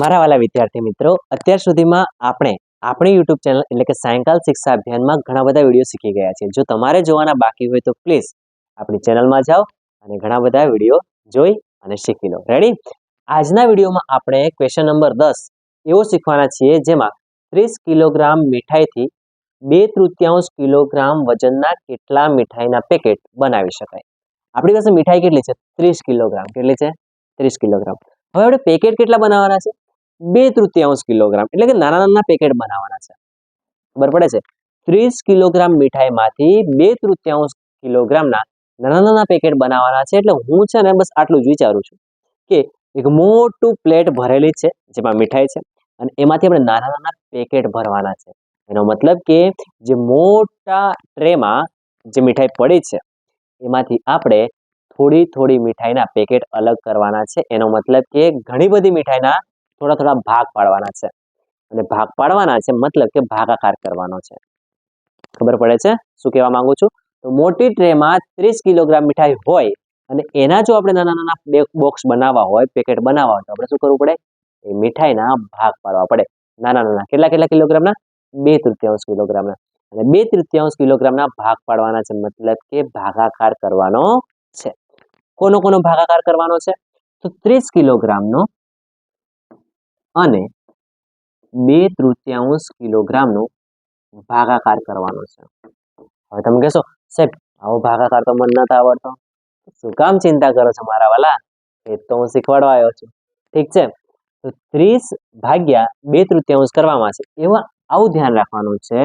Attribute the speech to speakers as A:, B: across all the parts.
A: મારા વાલા વિદ્યાર્થી મિત્રો, અત્યાર સુધીમાં આપણે આપણી યુટ્યુબ ચેનલ એટલે કે સાયંકાલ શિક્ષા અભિયાનમાં ઘણા બધા વીડિયો શીખી ગયા છે જો તમારે જોવાના બાકી હોય તો પ્લીઝ આપણી ચેનલમાં જાઓ અને ઘણા બધા વીડિયો જોઈ અને શીખી લો. રેડી આજના વિડીયોમાં આપણે ક્વેશ્ચન નંબર દસ એવો શીખવાના છીએ જેમાં ત્રીસ કિલોગ્રામ મીઠાઈથી બે તૃતીયાંશ કિલોગ્રામ વજનના કેટલા મીઠાઈના પેકેટ બનાવી શકાય? આપણી પાસે મીઠાઈ કેટલી છે? ત્રીસ કિલોગ્રામ. કેટલી છે? ત્રીસ કિલોગ્રામ. હવે આપણે પેકેટ કેટલા બનાવવાના છે? બે તૃતીયાંશ કિલોગ્રામ. એટલે કે નાના નાના પેકેટ બનાવવાના છે. ખબર પડે છે? ત્રીસ કિલોગ્રામ મીઠાઈમાંથી બે તૃતીયાંશ કિલોગ્રામના નાના નાના પેકેટ બનાવવાના છે. એટલે હું છે ને બસ આટલું જ વિચારું છું કે એક મોટું પ્લેટ ભરેલી છે, જેમાં મીઠાઈ છે, અને એમાંથી આપણે નાના નાના પેકેટ ભરવાના છે. એનો મતલબ કે જે મોટા ટ્રેમાં જે મીઠાઈ પડી છે, એમાંથી આપણે થોડી થોડી મીઠાઈના પેકેટ અલગ કરવાના છે. એનો મતલબ કે ઘણી બધી મીઠાઈના થોડા થોડા ભાગ પાડવાના છે. અને ભાગ પાડવાના છે મતલબ કે ભાગાકાર કરવાનો છે. ખબર પડે છે? શું કહેવા માંગુ છું? તો મોટી ટ્રેમાં ત્રીસ કિલોગ્રામ મીઠાઈ હોય અને એના જો આપણે નાના નાના બે બોક્સ બનાવવા હોય, પેકેટ બનાવવા હોય, તો આપણે શું કરવું પડે? એ મીઠાઈના ભાગ પાડવા પડે. નાના નાના કેટલા કેટલા કિલોગ્રામના? બે તૃતીયાંશ કિલોગ્રામના. અને બે તૃતીયાંશ કિલોગ્રામના ભાગ પાડવાના છે મતલબ કે ભાગાકાર કરવાનો છે. કોનો કોનો ભાગાકાર કરવાનો છે? તો ત્રીસ કિલોગ્રામનો અને બે તૃતીયાંશ કિલોગ્રામનો ભાગાકાર કરવાનો છે. હવે તમે કહેશો, સાહેબ, આવો ભાગાકાર તો મને નથી આવડતો. શું કામ ચિંતા કરો છો મારા વાલા? એ તો હું શીખવાડવા આવ્યો છું. ઠીક છે? તો ત્રીસ ભાગ્યા બે તૃતીયાંશ કરવામાં છે એવા આવું ધ્યાન રાખવાનું છે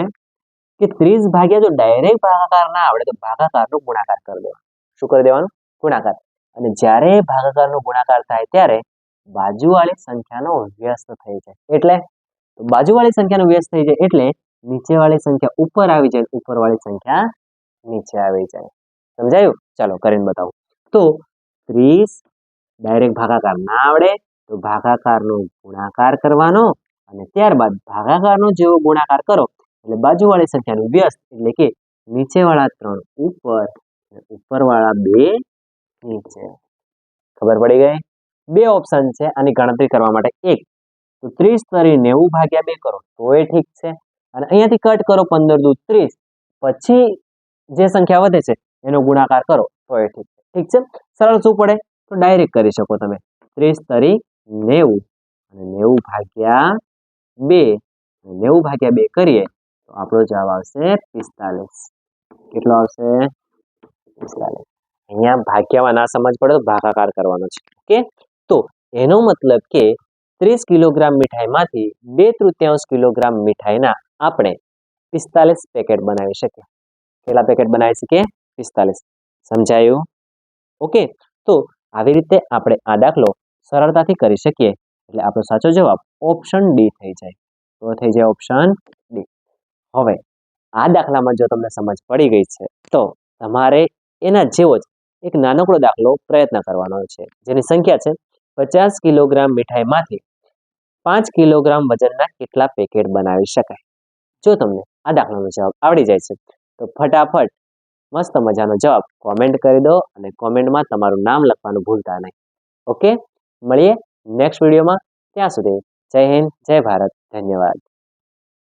A: કે ત્રીસ ભાગ્યા જો ડાયરેક્ટ ભાગાકાર ના આવડે તો ભાગાકારનો ગુણાકાર કરી દેવાનો. શું કરી દેવાનું? ગુણાકાર. અને જ્યારે ભાગાકારનો ગુણાકાર થાય ત્યારે બાજુવાળી સંખ્યાનો વ્યસ્ત થઈ જાય. એટલે બાજુવાળી સંખ્યાનો વ્યસ્ત થઈ જાય એટલે નીચેવાળી સંખ્યા ઉપર આવી જાય, ઉપરવાળી સંખ્યા નીચે આવી જાય. સમજાયું? ચાલો કરીને બતાવું. તો ત્રીસ ડાયરેક્ટ ભાગાકાર ના આવડે તો ભાગાકારનો ગુણાકાર કરવાનો અને ત્યારબાદ ભાગાકારનો જેવો ગુણાકાર કરો. એટલે બાજુવાળી સંખ્યાનું વ્યસ્ત એટલે કે નીચેવાળા ત્રણ ઉપર ઉપરવાળા બે નીચે. ખબર પડી ગઈ? બે ઓપ્શન છે આની ગણતરી કરવા માટે એક. તો ત્રીસ તરી નેવું ભાગ્યા બે કરો, તોય ઠીક છે. અને અહીંયાથી કટ કરો પંદર દુ ત્રીસ. પછી જે સંખ્યા વધે છે, એનો ગુણાકાર કરો, તોય ઠીક છે. ઠીક છે? સરળ શું પડે? તો ડાયરેક્ટ કરી શકો તમે. ત્રીસ તરી નેવું. અને નેવું ભાગ્યા બે. નેવું ભાગ્યા બે કરીએ, તો આપણો જવાબ આવશે પિસ્તાલીસ. કેટલો આવશે? પિસ્તાલીસ. અહીંયા ભાગ્યામાં ના સમજ પડે તો ભાગાકાર કરવાનો છે. ઓકે? તો એનો મતલબ કે ત્રીસ કિલોગ્રામ મીઠાઈમાંથી બે તૃતીયાંશ કિલોગ્રામ મીઠાઈના આપણે પિસ્તાલીસ પેકેટ બનાવી શકીએ. કેટલા પેકેટ બનાવી શકીએ? પિસ્તાલીસ. સમજાયું? ઓકે. તો આવી રીતે આપણે આ દાખલો સરળતાથી કરી શકીએ. એટલે આપણો સાચો જવાબ ઓપ્શન ડી થઈ જાય. તો થઈ જાય ઓપ્શન ડી. હવે, આ દાખલામાં જો તમને સમજ પડી ગઈ છે, તો તમારે એના જેવો જ એક નાનકડો દાખલો પ્રયત્ન કરવાનો છે. જેની સંખ્યા છે પચાસ કિલોગ્રામ મીઠાઈમાંથી પાંચ કિલોગ્રામ વજનના કેટલા પેકેટ બનાવી શકાય? જો તમને આ દાખલાનો જવાબ આવડી જાય છે, તો ફટાફટ મસ્ત મજાનો જવાબ કોમેન્ટ કરી દો અને કોમેન્ટમાં તમારું નામ લખવાનું ભૂલતા નહીં. ઓકે મળીએ નેક્સ્ટ વિડીયોમાં ત્યાં સુધી જય હિન્દ, જય ભારત. ધન્યવાદ.